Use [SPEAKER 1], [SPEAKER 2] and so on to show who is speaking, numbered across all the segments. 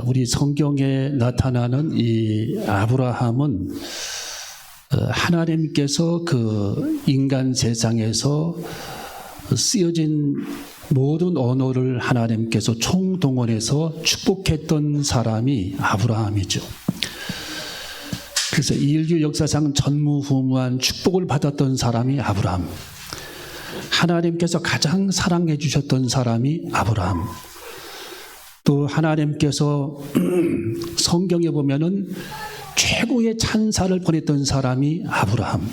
[SPEAKER 1] 자, 우리 성경에 나타나는 이 아브라함은 어, 하나님께서 그 인간 세상에서 쓰여진 모든 언어를 하나님께서 총동원해서 축복했던 사람이 아브라함이죠. 그래서 인류 역사상 전무후무한 축복을 받았던 사람이 아브라함. 하나님께서 가장 사랑해 주셨던 사람이 아브라함. 또 하나님께서 성경에 보면은 최고의 찬사를 보냈던 사람이 아브라함.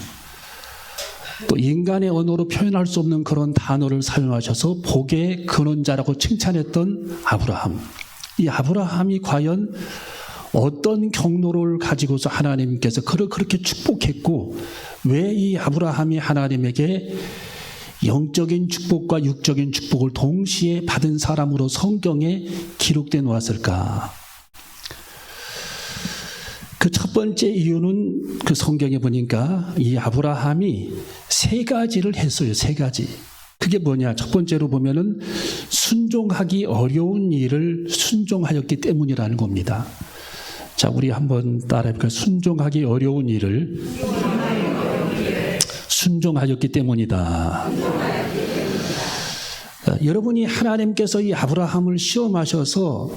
[SPEAKER 1] 또 인간의 언어로 표현할 수 없는 그런 단어를 사용하셔서 복의 근원자라고 칭찬했던 아브라함. 이 아브라함이 과연 어떤 경로를 가지고서 하나님께서 그를 그렇게 축복했고 왜 이 아브라함이 하나님에게 영적인 축복과 육적인 축복을 동시에 받은 사람으로 성경에 기록돼 놓았을까? 그 첫 번째 이유는 그 성경에 보니까 이 아브라함이 세 가지를 했어요. 세 가지. 그게 뭐냐? 첫 번째로 보면은 순종하기 어려운 일을 순종하였기 때문이라는 겁니다. 자, 우리 한번 따라해볼까요? 순종하기 어려운 일을 순종하였기 때문이다. 어, 여러분이 하나님께서 이 아브라함을 시험하셔서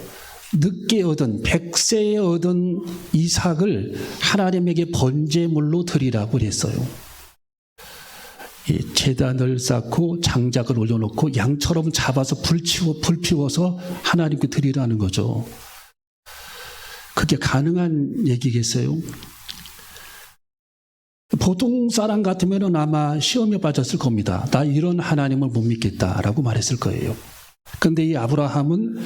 [SPEAKER 1] 늦게 얻은 백세에 얻은 이삭을 하나님에게 번제물로 드리라고 그랬어요. 이 재단을 쌓고 장작을 올려놓고 양처럼 잡아서 불 치워 불 피워서 하나님께 드리라는 거죠. 그게 가능한 얘기겠어요? 보통 사람 같으면 아마 시험에 빠졌을 겁니다. 나 이런 하나님을 못 믿겠다라고 말했을 거예요. 근데 이 아브라함은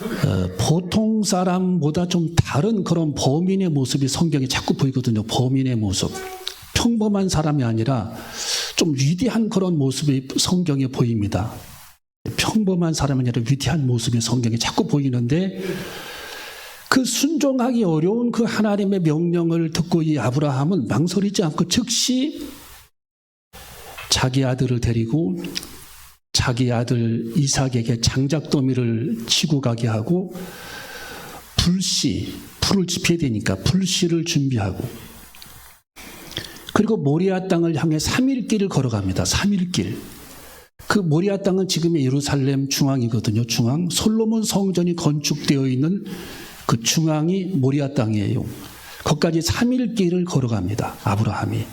[SPEAKER 1] 어, 보통 사람보다 좀 다른 그런 범인의 모습이 성경에 자꾸 보이거든요. 범인의 모습. 평범한 사람이 아니라 좀 위대한 그런 모습이 성경에 보입니다. 평범한 사람이 아니라 위대한 모습이 성경에 자꾸 보이는데 그 순종하기 어려운 그 하나님의 명령을 듣고 이 아브라함은 망설이지 않고 즉시 자기 아들을 데리고 자기 아들 이삭에게 장작더미를 치고 가게 하고 불씨, 불을 지펴야 되니까 불씨를 준비하고 그리고 모리아 땅을 향해 3일 길을 걸어갑니다. 3일 길. 그 모리아 땅은 지금의 예루살렘 중앙이거든요. 중앙. 솔로몬 성전이 건축되어 있는 그 중앙이 모리아 땅이에요. 거기까지 3일 길을 걸어갑니다. 아브라함이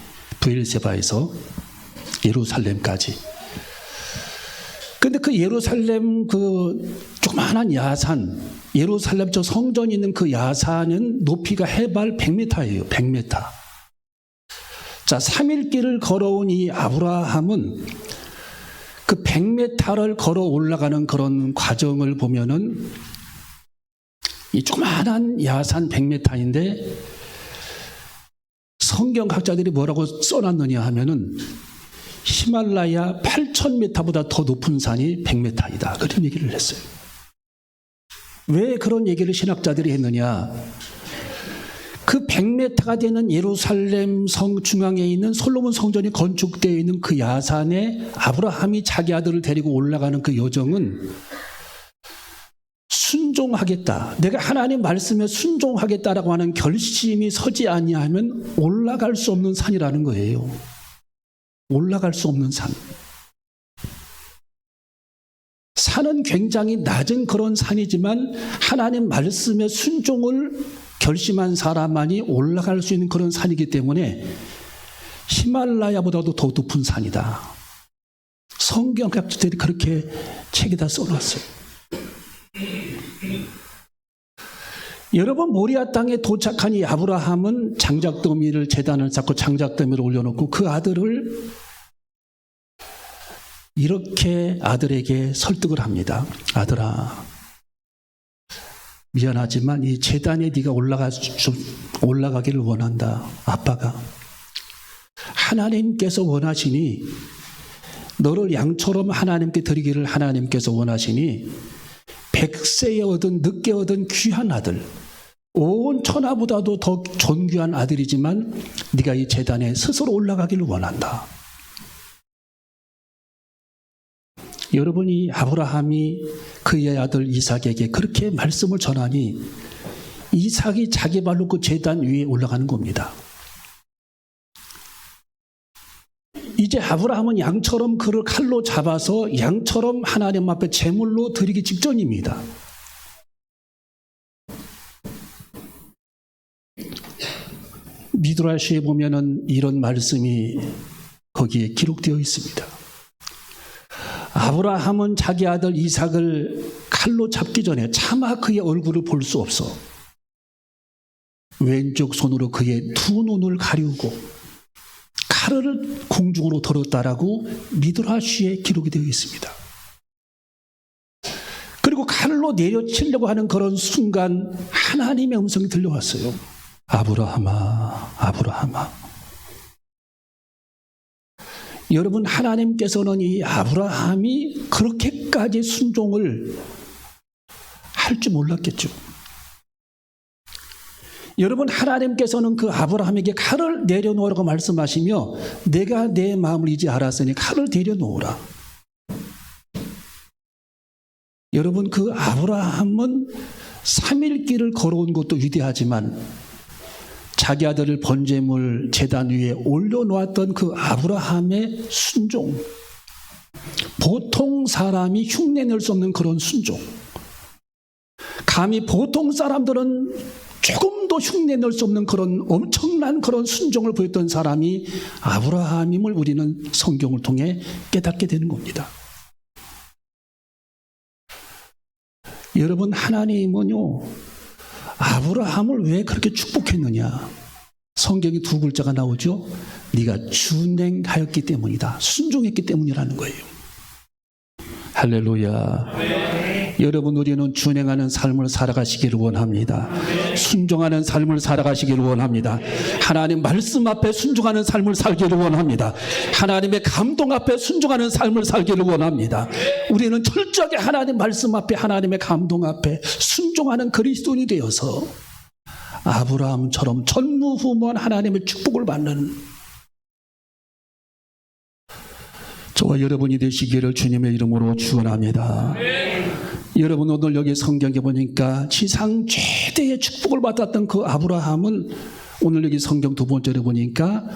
[SPEAKER 1] 부엘세바에서 예루살렘까지. 근데 그 예루살렘 그 조그마한 야산, 예루살렘 저 성전이 있는 그 야산은 높이가 해발 100m예요. 100m. 자, 3일 길을 걸어온 이 아브라함은 그 100m를 걸어 올라가는 그런 과정을 보면은 이 조그마한 야산 100m인데 성경학자들이 뭐라고 써놨느냐 하면은 히말라야 8,000m보다 더 높은 산이 100m이다. 그런 얘기를 했어요. 왜 그런 얘기를 신학자들이 했느냐? 그 100m가 되는 예루살렘 성 중앙에 있는 솔로몬 성전이 건축되어 있는 그 야산에 아브라함이 자기 아들을 데리고 올라가는 그 여정은 순종하겠다. 내가 하나님 말씀에 순종하겠다라고 하는 결심이 서지 아니하면 올라갈 수 없는 산이라는 거예요. 올라갈 수 없는 산. 산은 굉장히 낮은 그런 산이지만 하나님 말씀에 순종을 결심한 사람만이 올라갈 수 있는 그런 산이기 때문에 히말라야보다도 더 높은 산이다. 성경학자들이 그렇게 책에다 써놨어요. 여러분 모리아 땅에 도착한 이 아브라함은 장작더미를 재단을 쌓고 장작더미를 올려놓고 그 아들을 이렇게 아들에게 설득을 합니다. 아들아, 미안하지만 이 재단에 네가 올라가 좀 올라가기를 원한다. 아빠가 하나님께서 원하시니 너를 양처럼 하나님께 드리기를 하나님께서 원하시니 백세에 얻은 늦게 얻은 귀한 아들 온 천하보다도 더 존귀한 아들이지만 네가 이 재단에 스스로 올라가기를 원한다. 여러분이 아브라함이 그의 아들 이삭에게 그렇게 말씀을 전하니 이삭이 자기 발로 그 재단 위에 올라가는 겁니다. 이제 아브라함은 양처럼 그를 칼로 잡아서 양처럼 하나님 앞에 제물로 드리기 직전입니다. 미드라시에 보면은 이런 말씀이 거기에 기록되어 있습니다. 아브라함은 자기 아들 이삭을 칼로 잡기 전에 차마 그의 얼굴을 볼 수 없어 왼쪽 손으로 그의 두 눈을 가리우고 칼을 공중으로 들었다라고 미드라시에 기록이 되어 있습니다. 그리고 칼로 내려치려고 하는 그런 순간 하나님의 음성이 들려왔어요. 아브라함아, 아브라함아. 여러분, 하나님께서는 이 아브라함이 그렇게까지 순종을 할 줄 몰랐겠죠. 여러분, 하나님께서는 그 아브라함에게 칼을 내려놓으라고 말씀하시며 내가 내 마음을 이제 알았으니 칼을 내려놓으라. 여러분, 그 아브라함은 3일 길을 걸어온 것도 위대하지만 자기 아들을 번제물 재단 위에 올려놓았던 그 아브라함의 순종. 보통 사람이 흉내낼 수 없는 그런 순종. 감히 보통 사람들은 조금 도 흉내낼 수 없는 그런 엄청난 그런 순종을 보였던 사람이 아브라함임을 우리는 성경을 통해 깨닫게 되는 겁니다. 여러분, 하나님은요, 아브라함을 왜 그렇게 축복했느냐? 성경에 두 글자가 나오죠. 네가 준행하였기 때문이다. 순종했기 때문이라는 거예요. 할렐루야. 여러분 우리는 준행하는 삶을 살아가시기를 원합니다. 순종하는 삶을 살아가시기를 원합니다. 하나님 말씀 앞에 순종하는 삶을 살기를 원합니다. 하나님의 감동 앞에 순종하는 삶을 살기를 원합니다. 우리는 철저하게 하나님 말씀 앞에 하나님의 감동 앞에 순종하는 그리스도인이 되어서 아브라함처럼 전무후무한 하나님의 축복을 받는 저와 여러분이 되시기를 주님의 이름으로 축원합니다. 여러분 오늘 여기 성경에 보니까 지상 최대의 축복을 받았던 그 아브라함은 오늘 여기 성경 두 번째로 보니까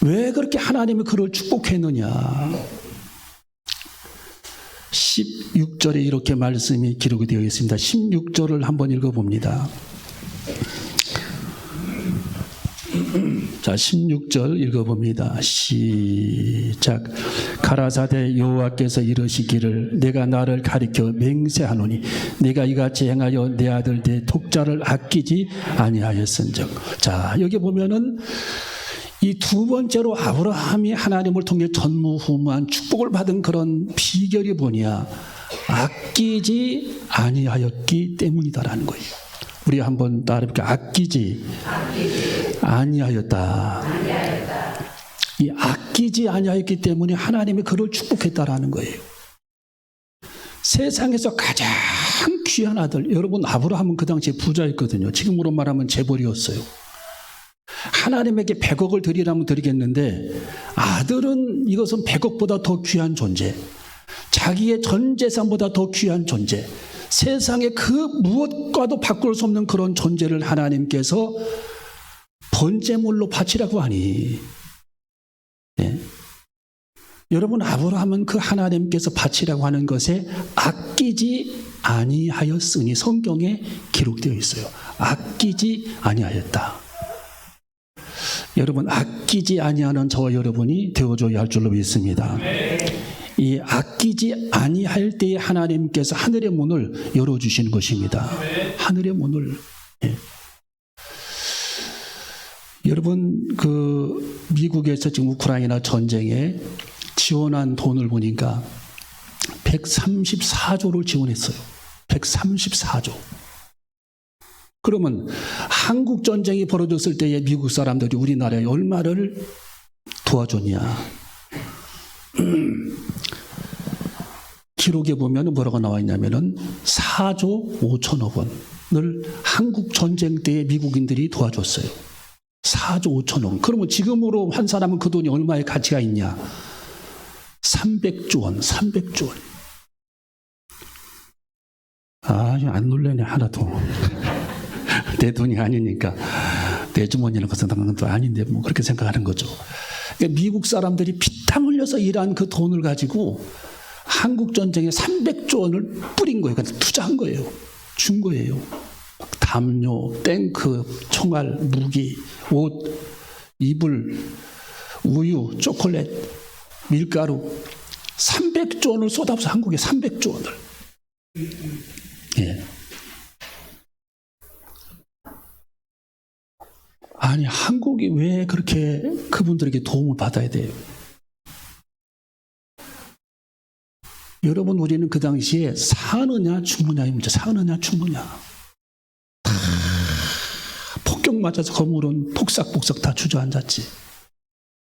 [SPEAKER 1] 왜 그렇게 하나님이 그를 축복했느냐? 16절에 이렇게 말씀이 기록이 되어 있습니다. 16절을 한번 읽어봅니다. 자, 16절 읽어봅니다. 시작. 가라사대 여호와께서 이르시기를 내가 나를 가리켜 맹세하노니 내가 이같이 행하여 내 아들 내 독자를 아끼지 아니하였은즉. 자, 여기 보면은 이두 번째로 아브라함이 하나님을 통해 전무후무한 축복을 받은 그런 비결이 뭐냐? 아끼지 아니하였기 때문이다라는 거예요. 우리 한번 따라해볼게 아끼지, 아 니하였다. 이 아끼지 아니하였기 때문에 하나님이 그를 축복했다라는 거예요. 세상에서 가장 귀한 아들, 여러분 아브라함은 그 당시에 부자였거든요. 지금으로 말하면 재벌이었어요. 하나님에게 100억을 드리라면 드리겠는데 아들은 이것은 100억보다 더 귀한 존재. 자기의 전 재산보다 더 귀한 존재. 세상에 그 무엇과도 바꿀 수 없는 그런 존재를 하나님께서 번제물로 바치라고 하니 예. 여러분 아브라함은 그 하나님께서 바치라고 하는 것에 아끼지 아니하였으니 성경에 기록되어 있어요. 아끼지 아니하였다. 여러분 아끼지 아니하는 저와 여러분이 되어줘야 할 줄로 믿습니다. 이 아끼지 아니할 때에 하나님께서 하늘의 문을 열어주시는 것입니다. 하늘의 문을. 예. 여러분 그 미국에서 지금 우크라이나 전쟁에 지원한 돈을 보니까 134조를 지원했어요. 134조. 그러면 한국 전쟁이 벌어졌을 때에 미국 사람들이 우리나라에 얼마를 도와줬냐? 기록에 보면 뭐라고 나와 있냐면은 4조 5천억 원을 한국 전쟁 때에 미국인들이 도와줬어요. 4조 5천억 원. 그러면 지금으로 환산하면 그 돈이 얼마의 가치가 있냐? 300조 원, 300조 원. 아, 안 놀래네, 하나도. 내 돈이 아니니까. 내 주머니는 그 생각은 또 아닌데, 뭐, 그렇게 생각하는 거죠. 그러니까 미국 사람들이 피땀 흘려서 일한 그 돈을 가지고 한국 전쟁에 300조 원을 뿌린 거예요. 그러니까 투자한 거예요. 준 거예요. 막 담요, 탱크, 총알, 무기, 옷, 이불, 우유, 초콜릿, 밀가루 300조 원을 쏟아부어서 한국에 300조 원을 예. 아니 한국이 왜 그렇게 그분들에게 도움을 받아야 돼요? 여러분 우리는 그 당시에 사느냐 죽느냐의 문제 사느냐 죽느냐 다 폭격 맞아서 건물은 폭삭폭삭 다 주저앉았지.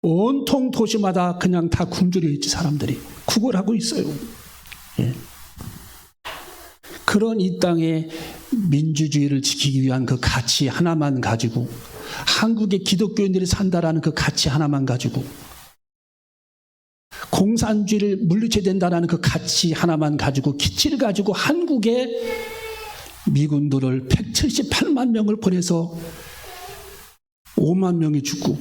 [SPEAKER 1] 온통 도시마다 그냥 다 굶주려 있지 사람들이. 구걸하고 있어요. 예. 그런 이 땅의 민주주의를 지키기 위한 그 가치 하나만 가지고 한국의 기독교인들이 산다라는 그 가치 하나만 가지고 공산주의를 물리쳐야 된다는 그 가치 하나만 가지고 기치를 가지고 한국에 미군들을 178만 명을 보내서 5만 명이 죽고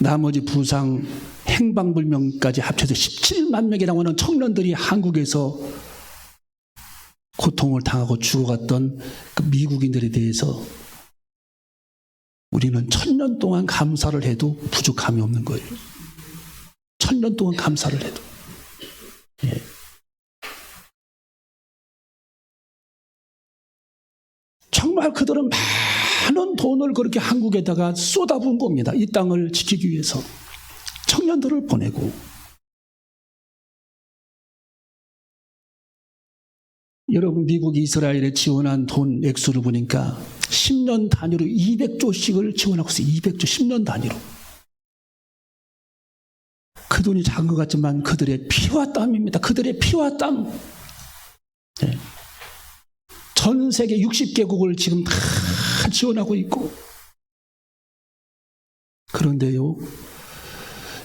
[SPEAKER 1] 나머지 부상 행방불명까지 합쳐서 17만 명이라고 하는 청년들이 한국에서 고통을 당하고 죽어갔던 그 미국인들에 대해서 우리는 천년 동안 감사를 해도 부족함이 없는 거예요. 천년 동안 감사를 해도. 예. 정말 그들은 많은 돈을 그렇게 한국에다가 쏟아부은 겁니다. 이 땅을 지키기 위해서. 청년들을 보내고. 여러분, 미국이 이스라엘에 지원한 돈 액수를 보니까 10년 단위로 200조씩을 지원하고 있어요. 200조, 10년 단위로. 그 돈이 작은 것 같지만 그들의 피와 땀입니다. 그들의 피와 땀. 네. 전 세계 60개국을 지금 다 지원하고 있고. 그런데요,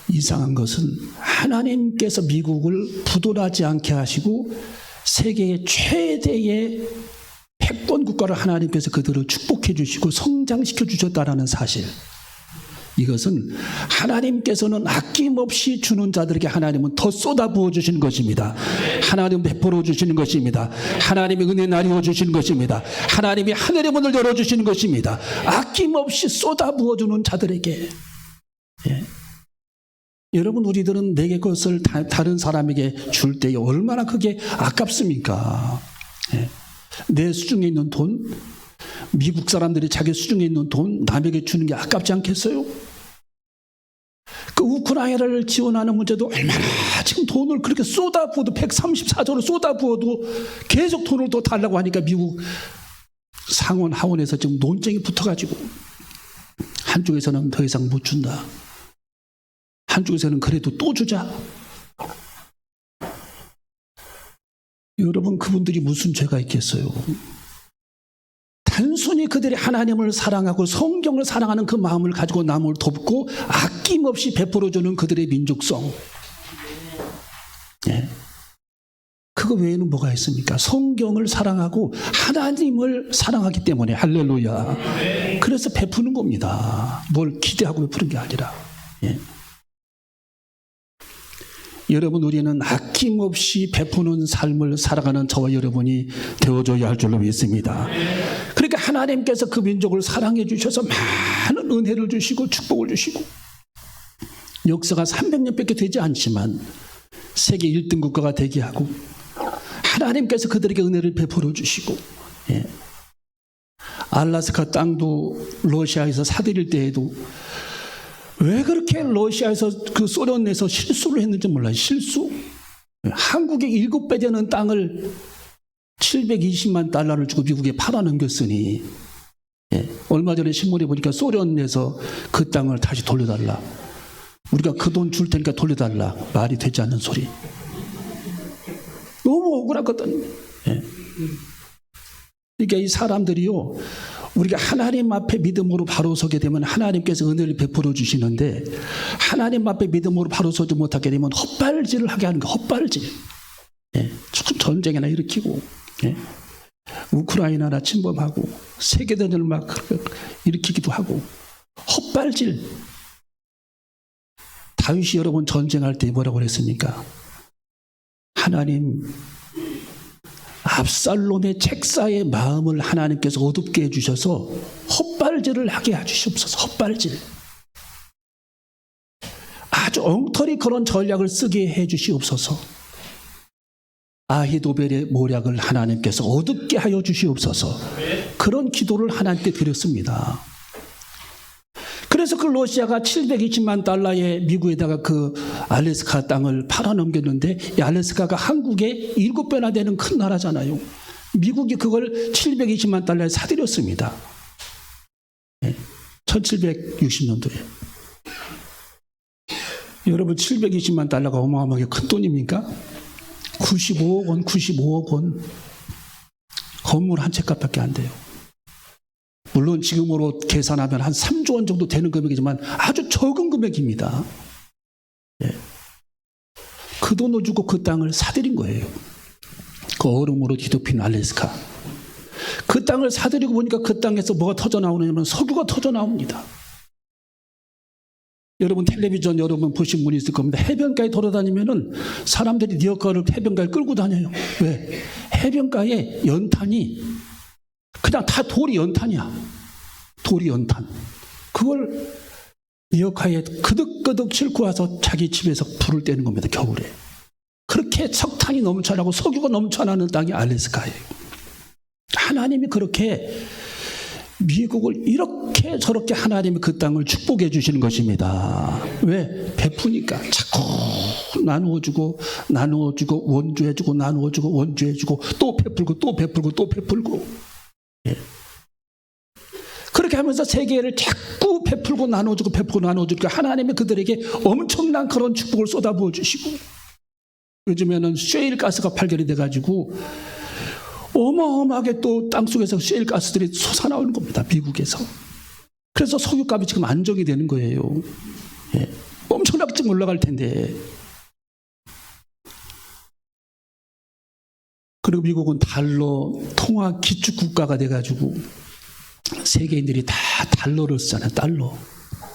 [SPEAKER 1] 이상한 것은 하나님께서 미국을 부도나지 않게 하시고 세계의 최대의 패권 국가를 하나님께서 그들을 축복해 주시고 성장시켜 주셨다라는 사실. 이것은 하나님께서는 아낌없이 주는 자들에게 하나님은 더 쏟아 부어 주시는 것입니다. 하나님 베풀어 주시는 것입니다. 하나님의 은혜 나뉘어 주시는 것입니다. 하나님이 하늘의 문을 열어 주시는 것입니다. 아낌없이 쏟아 부어 주는 자들에게 예. 여러분 우리들은 내게 것을 다, 른 사람에게 줄 때 얼마나 그게 아깝습니까? 예. 내 수중에 있는 돈, 미국 사람들이 자기 수중에 있는 돈 남에게 주는 게 아깝지 않겠어요? 그 우크라이나를 지원하는 문제도 얼마나 지금 돈을 그렇게 쏟아부어도 134조를 쏟아부어도 계속 돈을 더 달라고 하니까 미국 상원 하원에서 지금 논쟁이 붙어가지고 한쪽에서는 더 이상 못 준다. 한쪽에서는 그래도 또 주자. 여러분 그분들이 무슨 죄가 있겠어요? 단순히 그들이 하나님을 사랑하고 성경을 사랑하는 그 마음을 가지고 남을 돕고 아낌없이 베풀어주는 그들의 민족성. 예. 그거 외에는 뭐가 있습니까? 성경을 사랑하고 하나님을 사랑하기 때문에 할렐루야. 그래서 베푸는 겁니다. 뭘 기대하고 베푸는 게 아니라. 예. 여러분 우리는 아낌없이 베푸는 삶을 살아가는 저와 여러분이 되어줘야 할 줄로 믿습니다. 그러니까 하나님께서 그 민족을 사랑해 주셔서 많은 은혜를 주시고 축복을 주시고 역사가 300년밖에 되지 않지만 세계 1등 국가가 되게 하고 하나님께서 그들에게 은혜를 베풀어 주시고 예. 알라스카 땅도 러시아에서 사들일 때에도 왜 그렇게 러시아에서 그 소련 내에서 실수를 했는지 몰라요. 실수. 한국의 일곱 배 되는 땅을 720만 달러를 주고 미국에 팔아넘겼으니 예, 얼마 전에 신문에 보니까 소련 내에서 그 땅을 다시 돌려달라. 우리가 그 돈 줄 테니까 돌려달라. 말이 되지 않는 소리. 너무 억울하거든. 예. 그러니까 이 사람들이요. 우리가 하나님 앞에 믿음으로 바로 서게 되면 하나님께서 은혜를 베풀어 주시는데 하나님 앞에 믿음으로 바로 서지 못하게 되면 헛발질을 하게 하는 거 헛발질. 예, 전쟁이나 일으키고 예? 우크라이나나 침범하고 세계대전을 막 일으키기도 하고 헛발질 다윗이 여러분 전쟁할 때 뭐라고 그랬습니까? 하나님 압살롬의 책사의 마음을 하나님께서 어둡게 해주셔서 헛발질을 하게 해주시옵소서 헛발질. 아주 엉터리 그런 전략을 쓰게 해주시옵소서. 아히도벨의 모략을 하나님께서 어둡게 하여 주시옵소서. 그런 기도를 하나님께 드렸습니다 그래서 그 러시아가 720만 달러의 미국에다가 그 알래스카 땅을 팔아넘겼는데 이 알래스카가 한국의 7배나 되는 큰 나라잖아요. 미국이 그걸 720만 달러에 사들였습니다. 1760년도에. 여러분 720만 달러가 어마어마하게 큰 돈입니까? 95억 원, 95억 원. 건물 한 채 값밖에 안 돼요. 물론 지금으로 계산하면 한 3조 원 정도 되는 금액이지만 아주 적은 금액입니다. 예. 그 돈을 주고 그 땅을 사들인 거예요. 그 얼음으로 뒤덮인 알래스카. 그 땅을 사들이고 보니까 그 땅에서 뭐가 터져 나오냐면 석유가 터져 나옵니다. 여러분 텔레비전 여러분 보신 분이 있을 겁니다. 해변가에 돌아다니면은 사람들이 리어카를 해변가에 끌고 다녀요. 왜? 해변가에 연탄이 그냥 다 돌이 연탄이야. 돌이 연탄. 그걸 리어카에 그득그득 싣고 와서 자기 집에서 불을 떼는 겁니다. 겨울에. 그렇게 석탄이 넘쳐나고 석유가 넘쳐나는 땅이 알래스카예요. 하나님이 그렇게 미국을 이렇게 저렇게 하나님이 그 땅을 축복해 주시는 것입니다. 왜? 베푸니까 자꾸 나누어주고 나누어주고 원주해주고 나누어주고 원주해주고 또 베풀고 또 베풀고 또 베풀고 예. 그렇게 하면서 세계를 자꾸 베풀고 나눠주고 베풀고 나눠주니까 하나님이 그들에게 엄청난 그런 축복을 쏟아부어 주시고 요즘에는 쉐일 가스가 발견이 돼가지고 어마어마하게 또 땅속에서 쉐일 가스들이 솟아나오는 겁니다. 미국에서. 그래서 석유값이 지금 안정이 되는 거예요. 예. 엄청나게 지금 올라갈 텐데. 그리고 미국은 달러 통화 기축 국가가 돼가지고 세계인들이 다 달러를 쓰잖아요. 달러,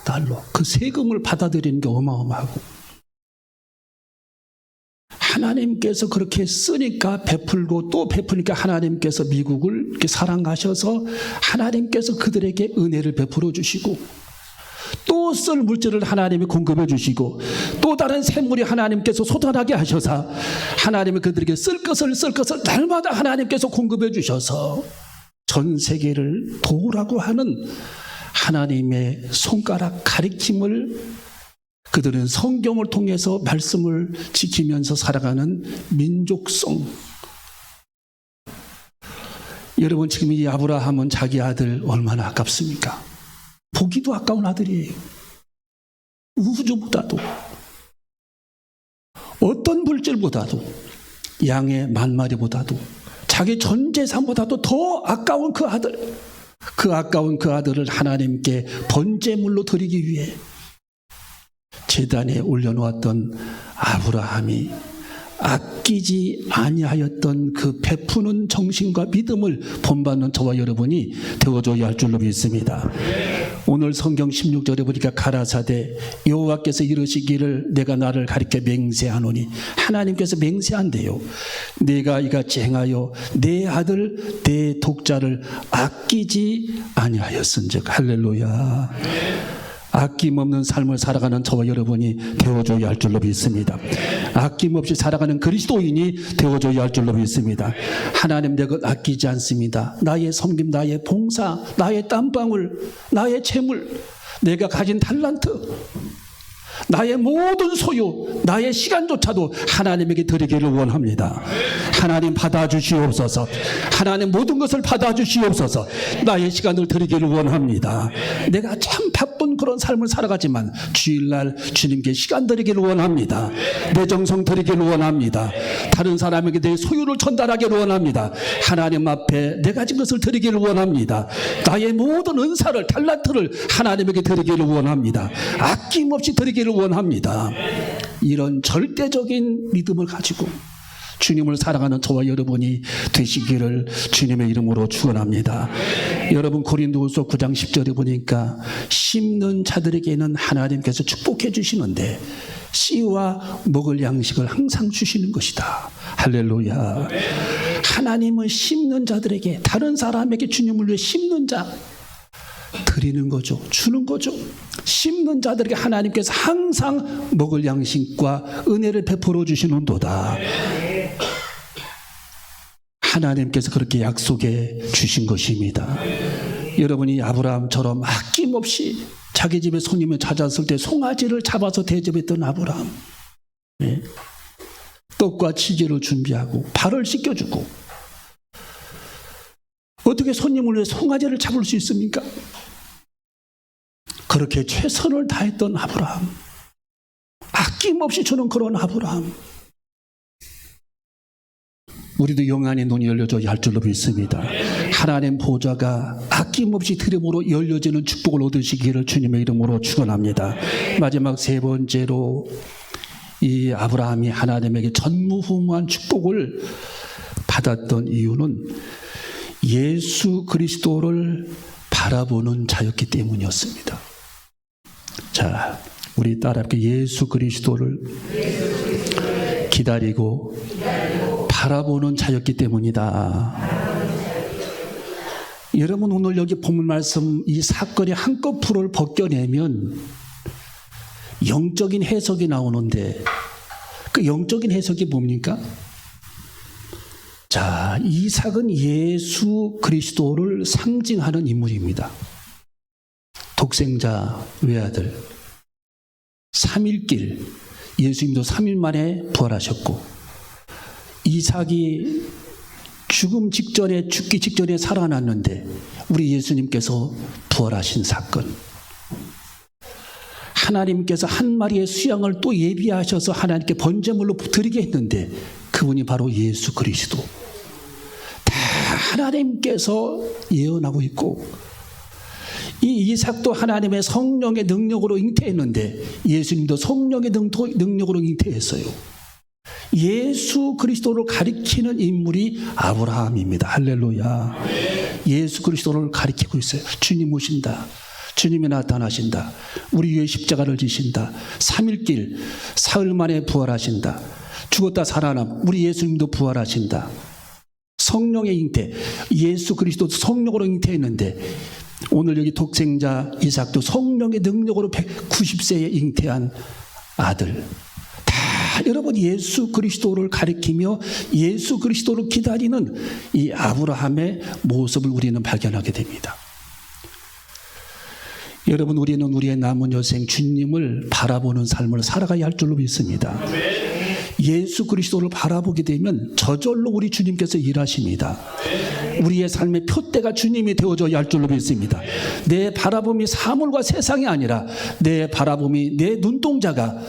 [SPEAKER 1] 달러. 그 세금을 받아들이는 게 어마어마하고 하나님께서 그렇게 쓰니까 베풀고 또 베푸니까 하나님께서 미국을 이렇게 사랑하셔서 하나님께서 그들에게 은혜를 베풀어 주시고 또 쓸 물질을 하나님이 공급해 주시고 또 다른 샘물이 하나님께서 솟아나게 하셔서 하나님이 그들에게 쓸 것을 쓸 것을 날마다 하나님께서 공급해 주셔서 전 세계를 도우라고 하는 하나님의 손가락 가리킴을 그들은 성경을 통해서 말씀을 지키면서 살아가는 민족성. 여러분 지금 이 아브라함은 자기 아들 얼마나 아깝습니까? 보기도 아까운 아들이에요. 우주보다도 어떤 물질보다도 양의 만 마리보다도 자기 전 재산보다도 더 아까운 그 아들, 그 아까운 그 아들을 하나님께 번제물로 드리기 위해 제단에 올려놓았던 아브라함이 아끼지 아니하였던 그 베푸는 정신과 믿음을 본받는 저와 여러분이 되어줘야 할 줄로 믿습니다. 오늘 성경 16절에 보니까 가라사대 여호와께서 이르시기를 내가 나를 가리켜 맹세하노니 하나님께서 맹세한대요. 내가 이같이 행하여 내 아들 내 독자를 아끼지 아니하였은즉 할렐루야. 아낌없는 삶을 살아가는 저와 여러분이 되어줘야 할 줄로 믿습니다. 아낌없이 살아가는 그리스도인이 되어줘야 할 줄로 믿습니다. 하나님 내것 아끼지 않습니다. 나의 섬김, 나의 봉사, 나의 땀방울, 나의 재물, 내가 가진 달란트, 나의 모든 소유, 나의 시간조차도 하나님에게 드리기를 원합니다. 하나님 받아주시옵소서. 하나님 모든 것을 받아주시옵소서. 나의 시간을 드리기를 원합니다. 내가 참 바쁜 그런 삶을 살아가지만 주일날 주님께 시간 드리기를 원합니다. 내 정성 드리기를 원합니다. 다른 사람에게 내 소유를 전달하기를 원합니다. 하나님 앞에 내 가진 것을 드리기를 원합니다. 나의 모든 은사를 달란트를 하나님에게 드리기를 원합니다. 아낌없이 드리기를 원합니다. 이런 절대적인 믿음을 가지고 주님을 사랑하는 저와 여러분이 되시기를 주님의 이름으로 축원합니다. 여러분 고린도후서 9장 10절에 보니까 심는 자들에게는 하나님께서 축복해 주시는데 씨와 먹을 양식을 항상 주시는 것이다. 할렐루야. 하나님은 심는 자들에게 다른 사람에게 주님을 위해 심는 자 드리는 거죠. 주는 거죠. 심는 자들에게 하나님께서 항상 먹을 양식과 은혜를 베풀어 주시는도다. 하나님께서 그렇게 약속해 주신 것입니다. 여러분이 아브라함처럼 아낌없이 자기 집에 손님을 찾았을 때 송아지를 잡아서 대접했던 아브라함. 네. 떡과 치즈를 준비하고 발을 씻겨주고 어떻게 손님을 위해 송아지를 잡을 수 있습니까? 그렇게 최선을 다했던 아브라함. 아낌없이 주는 그런 아브라함. 우리도 영안의 눈이 열려져야 할 줄로 믿습니다. 하나님 보좌가 아낌없이 드림으로 열려지는 축복을 얻으시기를 주님의 이름으로 축원합니다. 마지막 세 번째로 이 아브라함이 하나님에게 전무후무한 축복을 받았던 이유는 예수 그리스도를 바라보는 자였기 때문이었습니다. 자, 우리 따라합게 예수 그리스도를 기다리고 바라보는 자였기 때문이다. 여러분 오늘 여기 본문 말씀 이 사건의 한꺼풀을 벗겨내면 영적인 해석이 나오는데 그 영적인 해석이 뭡니까? 자, 이삭은 예수 그리스도를 상징하는 인물입니다. 독생자 외아들, 3일길, 예수님도 3일 만에 부활하셨고, 이삭이 죽음 직전에, 죽기 직전에 살아났는데, 우리 예수님께서 부활하신 사건. 하나님께서 한 마리의 수양을 또 예비하셔서 하나님께 번제물로 드리게 했는데, 그분이 바로 예수 그리스도. 다 하나님께서 예언하고 있고, 이 이삭도 하나님의 성령의 능력으로 잉태했는데 예수님도 성령의 능력으로 잉태했어요. 예수 그리스도를 가리키는 인물이 아브라함입니다. 할렐루야. 예수 그리스도를 가리키고 있어요. 주님 오신다. 주님이 나타나신다. 우리 위에 십자가를 지신다. 3일길 사흘 만에 부활하신다. 죽었다 살아남. 우리 예수님도 부활하신다. 성령의 잉태. 예수 그리스도 성령으로 잉태했는데 오늘 여기 독생자 이삭도 성령의 능력으로 190세에 잉태한 아들. 다 여러분 예수 그리스도를 가리키며 예수 그리스도를 기다리는 이 아브라함의 모습을 우리는 발견하게 됩니다. 여러분 우리는 우리의 남은 여생 주님을 바라보는 삶을 살아가야 할 줄로 믿습니다. 예수 그리스도를 바라보게 되면 저절로 우리 주님께서 일하십니다. 우리의 삶의 표대가 주님이 되어져야 할 줄로 믿습니다. 내 바라봄이 사물과 세상이 아니라 내 바라봄이 내 눈동자가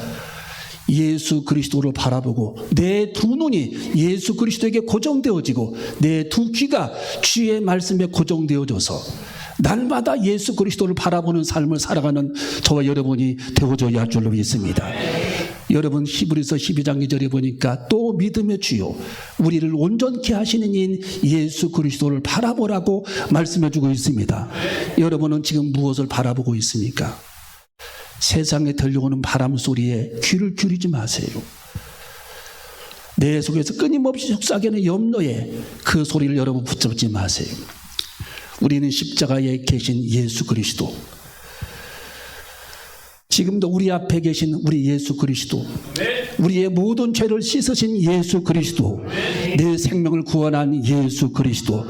[SPEAKER 1] 예수 그리스도를 바라보고 내 두 눈이 예수 그리스도에게 고정되어지고 내 두 귀가 주의 말씀에 고정되어져서 날마다 예수 그리스도를 바라보는 삶을 살아가는 저와 여러분이 되어져야 할 줄로 믿습니다. 여러분 히브리서 12장 2절에 보니까 또 믿음의 주요 우리를 온전케 하시는 인 예수 그리스도를 바라보라고 말씀해 주고 있습니다. 여러분은 지금 무엇을 바라보고 있습니까? 세상에 들려오는 바람 소리에 귀를 기울이지 마세요. 내 속에서 끊임없이 속삭이는 염려에 그 소리를 여러분 붙잡지 마세요. 우리는 십자가에 계신 예수 그리스도. 지금도 우리 앞에 계신 우리 예수 그리스도. 우리의 모든 죄를 씻으신 예수 그리스도. 내 생명을 구원한 예수 그리스도.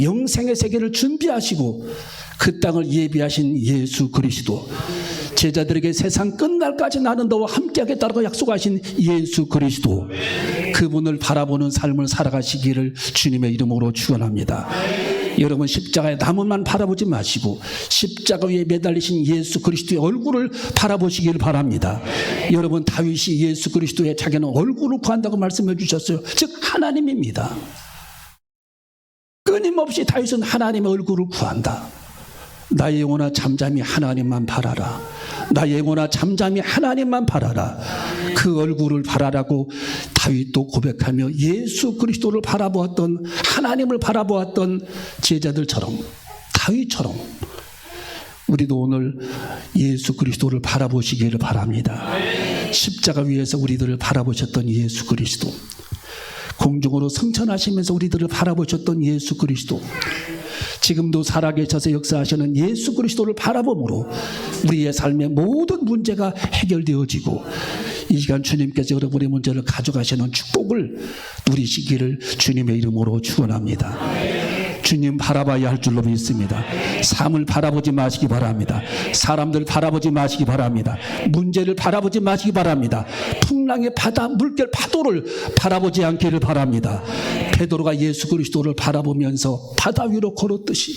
[SPEAKER 1] 영생의 세계를 준비하시고 그 땅을 예비하신 예수 그리스도 제자들에게 세상 끝날까지 나는 너와 함께하겠다고 약속하신 예수 그리스도 그분을 바라보는 삶을 살아가시기를 주님의 이름으로 축원합니다. 여러분 십자가의 나무만 바라보지 마시고 십자가 위에 매달리신 예수 그리스도의 얼굴을 바라보시길 바랍니다. 여러분 다윗이 예수 그리스도의 자기는 얼굴을 구한다고 말씀해 주셨어요. 즉 하나님입니다. 끊임없이 다윗은 하나님의 얼굴을 구한다. 나의 영혼아 잠잠히 하나님만 바라라. 나 영혼아 잠잠히 하나님만 바라라. 그 얼굴을 바라라고 다윗도 고백하며 예수 그리스도를 바라보았던 하나님을 바라보았던 제자들처럼 다윗처럼 우리도 오늘 예수 그리스도를 바라보시기를 바랍니다. 십자가 위에서 우리들을 바라보셨던 예수 그리스도. 공중으로 승천하시면서 우리들을 바라보셨던 예수 그리스도. 지금도 살아계셔서 역사하시는 예수 그리스도를 바라봄으로 우리의 삶의 모든 문제가 해결되어지고 이 시간 주님께서 여러분의 문제를 가져가시는 축복을 누리시기를 주님의 이름으로 축원합니다. 주님 바라봐야 할 줄로 믿습니다. 삶을 바라보지 마시기 바랍니다. 사람들 바라보지 마시기 바랍니다. 문제를 바라보지 마시기 바랍니다. 풍랑의 바다, 물결 파도를 바라보지 않기를 바랍니다. 베드로가 예수 그리스도를 바라보면서 바다 위로 걸었듯이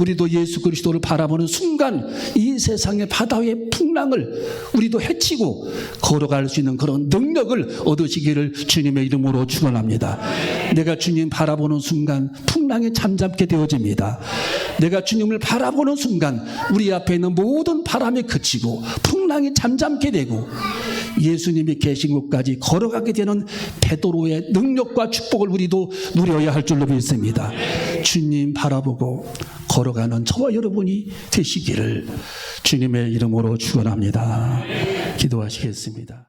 [SPEAKER 1] 우리도 예수 그리스도를 바라보는 순간 이 세상의 바다의 풍랑을 우리도 헤치고 걸어갈 수 있는 그런 능력을 얻으시기를 주님의 이름으로 축원합니다. 내가 주님 바라보는 순간 풍랑에 잠잠게 되어집니다. 내가 주님을 바라보는 순간 우리 앞에 있는 모든 바람이 그치고 풍랑이 잠잠게 되고 예수님이 계신 곳까지 걸어가게 되는 베드로의 능력과 축복을 우리도 누려야 할 줄로 믿습니다. 주님 바라보고 걸어가는 저와 여러분이 되시기를 주님의 이름으로 축원합니다. 기도하시겠습니다.